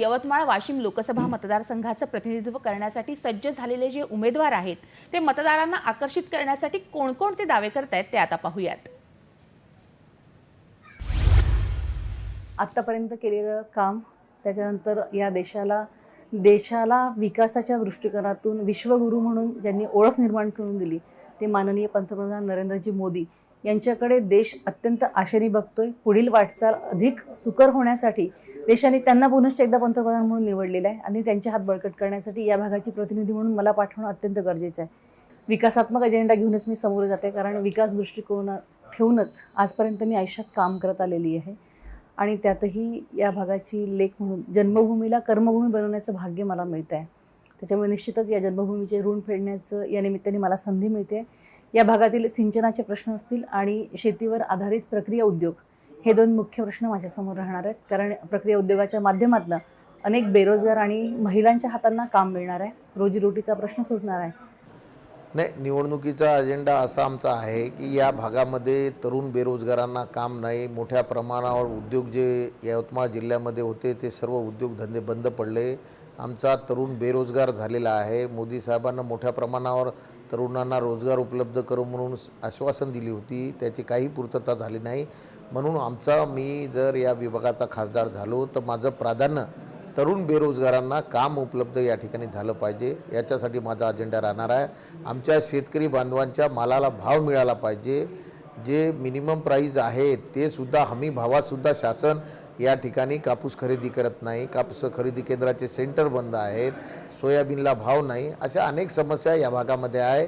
यवतमाळ वाशिम लोकसभा मतदारसंघाचं प्रतिनिधित्व करण्यासाठी सज्ज झालेले जे उमेदवार आहेत ते मतदारांना आकर्षित करण्यासाठी कोणकोणते दावे करतायत ते आता पाहूयात. आत्तापर्यंत केलेलं काम त्याच्यानंतर या देशाला देशाला विकासाच्या दृष्टिकोनातून विश्वगुरू म्हणून ज्यांनी ओळख निर्माण करून दिली ते माननीय पंतप्रधान नरेंद्रजी मोदी यांच्याकडे देश अत्यंत आशेने बघतोय. पुढील वाटचाल अधिक सुकर होण्यासाठी देशाने त्यांना पुनश्च एकदा पंतप्रधान म्हणून निवडलेलं आहे आणि त्यांचे हात बळकट करण्यासाठी या भागाची प्रतिनिधी म्हणून मला पाठवणं अत्यंत गरजेचं आहे. विकासात्मक अजेंडा घेऊनच मी समोर जाते कारण विकास दृष्टिकोन ठेवूनच आजपर्यंत मी आयुष्यात काम करत आलेली आहे. आणि त्यातही या भागाची लेख म्हणून जन्मभूमीला कर्मभूमी बनवण्याचं भाग्य मला मिळतं आहे त्याच्यामुळे निश्चितच या जन्मभूमीचे ऋण फेडण्याचं या निमित्ताने मला संधी मिळते. या भागातील सिंचनाचे प्रश्न असतील आणि शेतीवर आधारित प्रक्रिया उद्योग हे दोन मुख्य प्रश्न माझ्यासमोर राहणार आहेत. कारण प्रक्रिया उद्योगाच्या माध्यमातून अनेक बेरोजगार आणि महिलांच्या हातांना काम मिळणार आहे. रोजीरोटीचा प्रश्न सुटणार आहे. नाही निवडणुकीचा अजेंडा असा आमचा आहे की या भागामध्ये तरुण बेरोजगारांना काम नाही. मोठ्या प्रमाणावर उद्योग जे यवतमाळ जिल्ह्यामध्ये होते ते सर्व उद्योगधंदे बंद पडले. आमचा तरुण बेरोजगार झालेला आहे. मोदी साहेबांना मोठ्या प्रमाणावर तरुणांना रोजगार उपलब्ध करू म्हणून आश्वासन दिली होती. त्याची काही पूर्तता झाली नाही. म्हणून आमचा मी जर या विभागाचा खासदार झालो तर माझं प्राधान्य तरुण बेरोजगारांना काम उपलब्ध या ठिकाणी झालं पाहिजे. याच्यासाठी माझा अजेंडा राहणार आहे. आमच्या शेतकरी बांधवांच्या मालाला भाव मिळाला पाहिजे. जे मिनिमम प्राईज आहे ते सुद्धा हमी भावातसुद्धा शासन या ठिकाणी कापूस खरेदी करत नाही. कापूस खरेदी केंद्राचे सेंटर बंद आहेत. सोयाबीनला भाव नाही. अशा अनेक समस्या या भागामध्ये आहे.